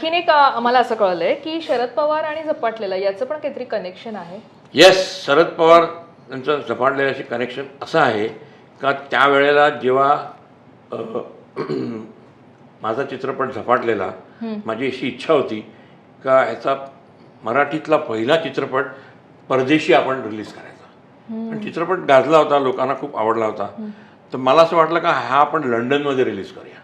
आणखीन एक आम्हाला असं कळलंय की शरद पवार आणि झपाटलेला याचं पण काहीतरी कनेक्शन आहे. येस शरद पवार यांचं झपाटलेल्याशी कनेक्शन असं आहे का त्यावेळेला जेव्हा माझा चित्रपट झपाटलेला माझी अशी इच्छा होती का ह्याचा मराठीतला पहिला चित्रपट परदेशी आपण रिलीज करायचा. आणि चित्रपट गाजला होता लोकांना खूप आवडला होता. तर मला असं वाटलं का हा आपण लंडनमध्ये रिलीज करूया.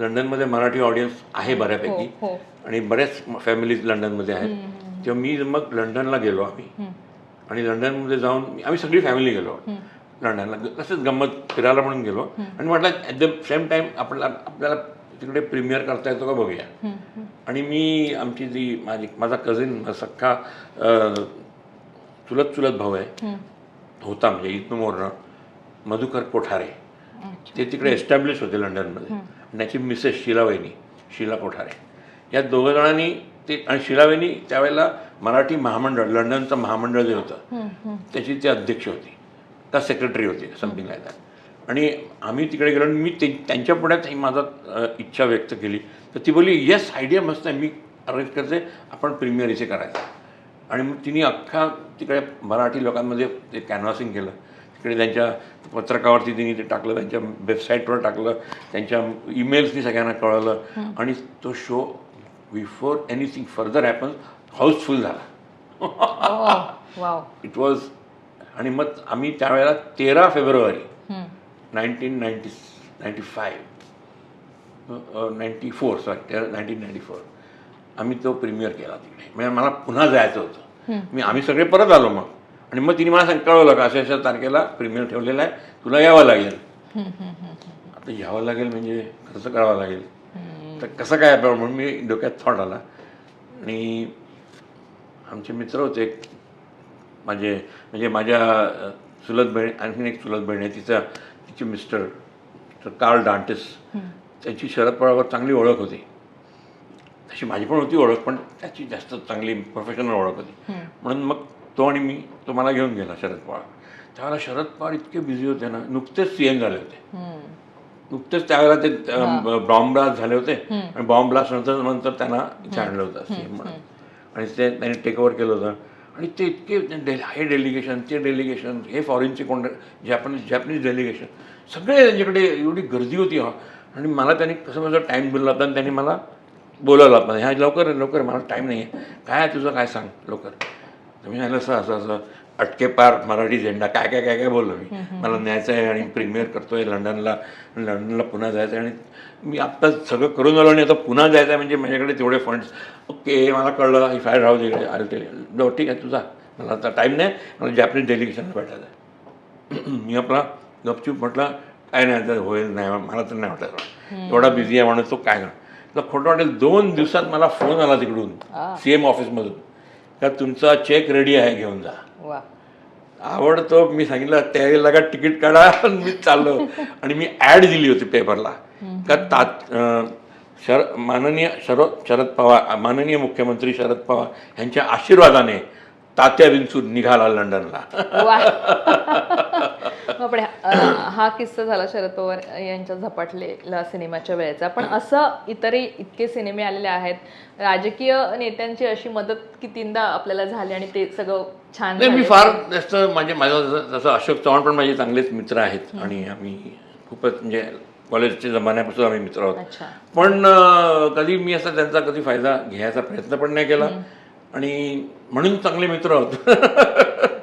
लंडनमध्ये मराठी ऑडियन्स आहे बऱ्यापैकी. हो, हो. आणि बऱ्याच फॅमिलीज लंडनमध्ये आहेत. तेव्हा मी मग लंडनला गेलो आम्ही. आणि लंडनमध्ये जाऊन आम्ही सगळी फॅमिली गेलो. लंडनला. तसंच गंमत फिरायला म्हणून गेलो. आणि म्हटलं ॲट द सेम टाइम आपल्याला आपल्याला तिकडे प्रीमियर करता येतो का बघूया. आणि मी आमची जी माझी माझा कझिन सख्खा चुलत चुलत भाऊ आहे. होता म्हणजे इथनं मोरणं. मधुकर कोठारे. ते तिकडे एस्टॅब्लिश होते लंडनमध्ये. आणि त्याची मिसेस शीलावहिनी शीला कोठारे. या दोघं जणांनी ते आणि शीलावहिनी त्यावेळेला मराठी महामंडळ लंडनचं महामंडळ जे होतं त्याची ती अध्यक्ष होती. का सेक्रेटरी होती समथिंग लाय दॅट आणि आम्ही तिकडे गेलो आणि मी ते त्यांच्या पुढ्यात ही माझा इच्छा व्यक्त केली. तर ती बोलली येस आयडिया मस्त आहे. मी अरेंज करते. आपण प्रीमियर इथे करायचं. आणि मग तिने अख्खा तिकडे मराठी लोकांमध्ये ते कॅनव्हासिंग केलं. तिकडे त्यांच्या पत्रकावरती तिने ते टाकलं त्यांच्या वेबसाईटवर टाकलं त्यांच्या ईमेल्सनी सगळ्यांना कळवलं आणि तो show before anything further happens house full झाला. वाव इट वॉज आणि मग आम्ही त्यावेळेला तेरा February nineteen ninety ninety five ninety four sorry तेरा नाईन्टीन नाईन्टी फोर आम्ही तो प्रीमियर केला तिकडे. म्हणजे मला पुन्हा जायचं होतं. मी आम्ही सगळे परत आलो मग. आणि मग तिने मला सांग कळवलं का? अशा अशा तारखेला प्रीमियर ठेवलेला आहे. तुला यावं लागेल. आता यावं लागेल म्हणजे खर्च करावा लागेल? तर कसं काय आपल्याला म्हणून मी डोक्यात थॉट आला. आणि आमचे मित्र होते एक माझे म्हणजे माझ्या चुलत बहीण आणखीन एक चुलत बहीण आहे तिचा तिचे मिस्टर तर कार्ल डांटेस त्याची शरद पवारवर चांगली ओळख होती. तशी माझी पण होती ओळख पण त्याची जास्त चांगली प्रोफेशनल ओळख होती. म्हणून मग तो आणि मी तो मला घेऊन गेला शरद पवार. त्यावेळेला शरद पवार इतके बिझी होते ना नुकतेच सी एम झाले होते. नुकतेच त्यावेळेला ते बॉम्ब ब्लास्ट झाले होते आणि बॉम्ब ब्लास्ट नंतर नंतर त्यांना इथे आणलं होतं सीएम म्हणून. आणि ते त्यांनी टेक ओव्हर केलं होतं. आणि ते इतके हे डेलिगेशन ते डेलिगेशन हे फॉरेनचे कोण जॅपनीज जॅपनीज डेलिगेशन सगळे त्यांच्याकडे एवढी गर्दी होती हा. आणि मला त्यांनी कसं कसं टाईम दिला होता आणि त्यांनी मला बोलवलं होतं. ह्या लवकर लवकर मला टाईम नाही आहे काय तुझं? काय सांग? लवकर. मी सांगितलं असं असं असं अटके पार मराठी झेंडा. काय काय काय काय? बोललो मी. मला न्यायचं आहे आणि प्रीमियर करतोय लंडनला लंडनला पुन्हा जायचं आहे आणि मी आत्ता सगळं करून आलो आणि आता पुन्हा जायचं आहे म्हणजे माझ्याकडे तेवढे फंड्स ओके मला कळलं. ही फायर राहू दे आल टेल नो ठीक आहे तुझा मला आता टाईम नाही. मला जॅपनीज डेलिगेशनला भेटायचं आहे. मी आपला गपचूप म्हटलं काय नाही आता होईल नाही मला तर नाही वाटत. एवढा बिझी आहे म्हणून तो काय तुला खोटं वाटेल दोन दिवसात मला फोन आला तिकडून. सी एम ऑफिसमधून का तुमचा चेक रेडी आहे घेऊन जा. वा. आवडतो मी सांगितलं त्यावेळेला का तिकीट काढा आणि मी चाललो. आणि मी ॲड दिली होती पेपरला का तात शर माननीय शरद शरद पवार माननीय मुख्यमंत्री शरद पवार यांच्या आशीर्वादाने तात्या विंचूर निघाला लंडनला. हा किस्सा झाला शरद पवार यांच्या झपाटलेला सिनेमाच्या वेळेचा. पण असं इतरही इतके सिनेमे आलेले आहेत. राजकीय नेत्यांची अशी मदत कितींदा आपल्याला झाली आणि ते सगळं छान नाही मी. फार जास्त म्हणजे माझं जसं जसं अशोक चव्हाण पण माझे चांगलेच मित्र आहेत आणि आम्ही खूपच म्हणजे कॉलेजच्या जमान्यापासून आम्ही मित्र आहोत. पण कधी मी असा त्यांचा कधी फायदा घ्यायचा प्रयत्न पण नाही केला. आणि म्हणून चांगले मित्र आहोत.